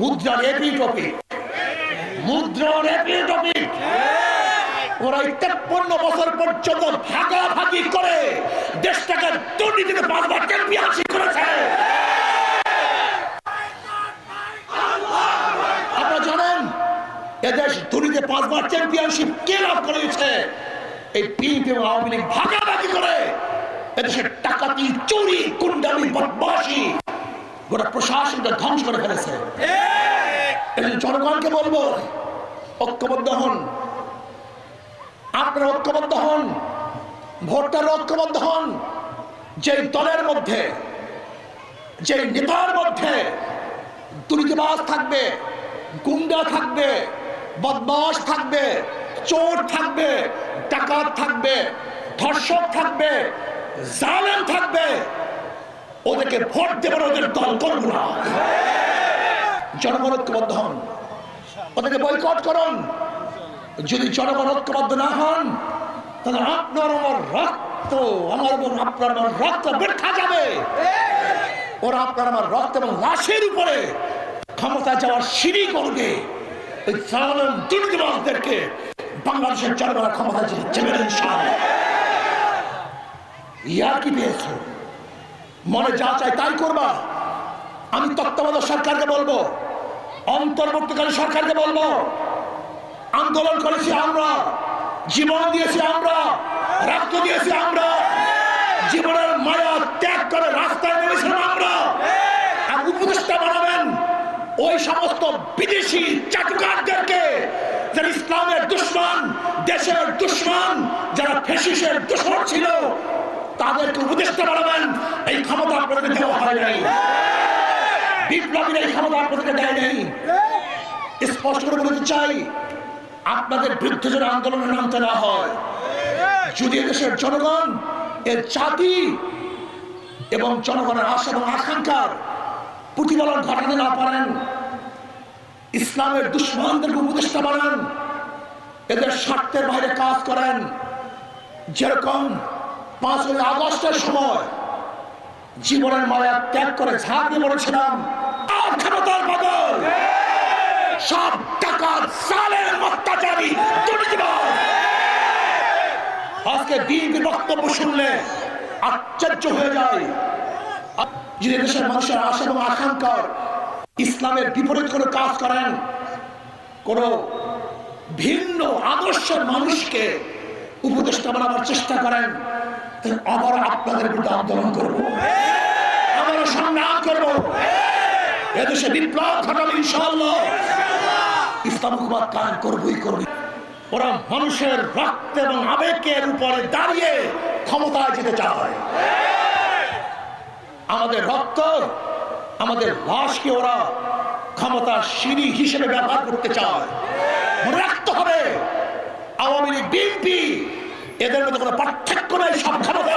মুদ্রার AP topic. মুদ্রার AP topic. ওরা তেপ্পন্ন বছর পর্যন্ত ভাগাভাগি করে দেশটাকে দুর্নীতিতে পাঁচবার চ্যাম্পিয়নশিপ করেছে। আপনারা জানেন, এদেশ দুর্নীতি পাঁচবার চ্যাম্পিয়নশিপ কে লাভ করেছে? এই বিএনপি এবং আওয়ামী লীগ ভাগাভাগি করে এদেশের টাকাতি চুরি কুন্ডামি বদমাশি গোটা প্রশাসনকে ধ্বংস করে ফেলেছে। জনগণকে বলব ঐক্যবদ্ধ হন। আপনারা ঐক্যবদ্ধ হন। ভোটার ঐক্যবদ্ধ হন। যে দলের মধ্যে যে নেতার মধ্যে দুর্নীতিবাজ থাকবে গুন্ডা থাকবে বদমাস থাকবে চোর থাকবে ডাকাত থাকবে ধর্ষক থাকবে জালেম থাকবে ওদেরকে ভোট দেবেন ওদের দল করব না। জনগণ ঐক্যবদ্ধ হন। ওদেরকে বয়কট করুন। যদি জনগণ ঐক্যবদ্ধ না হন, তাহলে আপনার আমার রক্ত, আমার এবং আপনার আমার রক্ত বৃথা যাবে। ওরা আপনার আমার রক্ত এবং লাশের উপরে ক্ষমতা যাওয়ার সিঁড়ি করবে। দুর্নীতিবাজদেরকে বাংলাদেশের জনগণ ক্ষমতা চেপে ইনশাআল্লাহ ইয়ার কি পেয়েছ? মনে যা চাই তাই করবা। আমি তত্ত্বাবধায়ক সরকারকে বলব, অন্তর্বর্তীকালীন সরকারকে বলব, আন্দোলন করেছি আমরা, জীবন দিয়েছি আমরা, রক্ত দিয়েছি আমরা, জীবনের মায়া ত্যাগ করে রাস্তায় নেমেছিলাম আমরা, আর উপদেষ্টা বানাবেন ওই সমস্ত বিদেশি চাটুকারদেরকে যারা ইসলামের দুশ্মন, দেশের দুশ্মন, যারা ফেসিসের দুশ্মন ছিল, তাদেরকে উপদেষ্টা বানাবেন। আপনাদের দেওয়া হয় নাই। এই ক্ষমতা আপনাদেরকে দেয় নাই। স্পষ্ট করে বলতে চাই, আপনাদের বিরুদ্ধে যেন আন্দোলনে নামতে না হয়। যদি দেশের জনগণ এর জাতি এবং জনগণের আশা এবং আকাঙ্ক্ষার প্রতিফলন ঘটাতে না পারেন, ইসলামের দুশ্মনদেরকে উপদেষ্টা বানান, এদের স্বার্থের বাইরে কাজ করেন, যেরকম পাঁচই আগস্টের সময় জীবনের মায়া ত্যাগ করে ঝাঁপিয়ে পড়েছিলাম আর ক্ষমতার বদল। সব টাকা সালের অত্যাচারী দুর্নীতিবাজ আজকে বিএনপির বক্তব্য শুনলে আশ্চর্য হয়ে যায়। যে দেশের মানুষের আশা এবং আকাঙ্ক্ষার ইসলামের বিপরীত কোনো কাজ করেন, কোন ভিন্ন আদর্শের মানুষকে উপদেষ্টা বানাবার চেষ্টা করেন আবার আপনাদের বিরুদ্ধে আন্দোলন করব। আবার সংগ্রাম করব। এদেশে বিপ্লব ঘটাবে ইনশাআল্লাহ। ইসলাম হুকুমাত কায়েম করবই করবি ওরা মানুষের রক্ত এবং আবেগের উপরে দাঁড়িয়ে ক্ষমতায় যেতে চায়। আমাদের রক্ত, আমাদের লাশকে ওরা ক্ষমতার সিঁড়ি হিসেবে ব্যবহার করতে চায়। রাখতে হবে, আওয়ামী লীগ, বিএনপি এদের মধ্যে কোনো পার্থক্য নাই সব ক্ষমতা